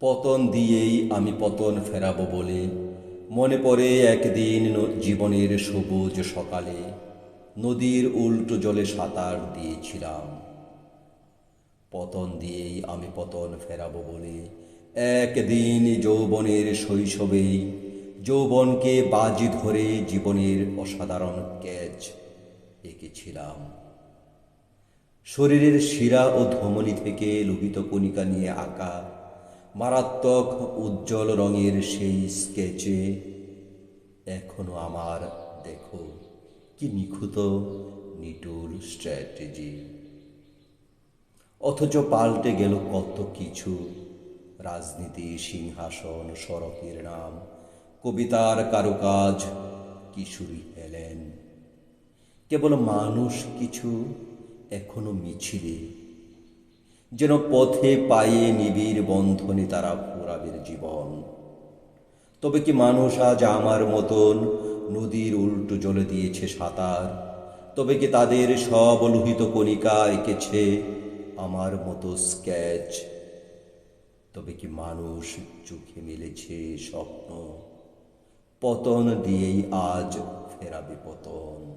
পতন দিয়েই আমি পতন ফেরাবো বলে। মনে পড়ে একদিন জীবনের সবুজ সকালে। নদীর উল্টো জলে সাঁতার দিয়েছিলাম। পতন দিয়েই আমি পতন ফেরাবো বলে। একদিন যৌবনের শৈশবেই যৌবনকে বাজি ধরে জীবনের অসাধারণ ক্যাচ এঁকেছিলাম। শরীরের শিরা ও ধমনী থেকে লোহিত কণিকা নিয়ে আঁকা মারাত্মক উজ্জ্বল রঙের সেই স্কেচে এখনও আমার, দেখো, কি নিখুঁত নিটুল স্ট্র্যাটেজি। অথচ পাল্টে গেল কত কিছু। রাজনীতি, সিংহাসন, সড়কের নাম, কবিতার কারুকাজ কিশোরী হেলেন। কেবল মানুষ কিছু এখনও মিছিলে যেন পথে পায়ে নিবিড় বন্ধনে তারা ফুরাবের জীবন। তবে কি মানুষ আজ আমার মতন নদীর উল্টো জলে দিয়েছে সাঁতার? তবে কি তাদের সব লোহিত কণিকা এঁকেছে আমার মতো স্কেচ? তবে কি মানুষ চোখে মিলেছে স্বপ্ন? পতন দিয়েই আজ ফেরাবে পতন।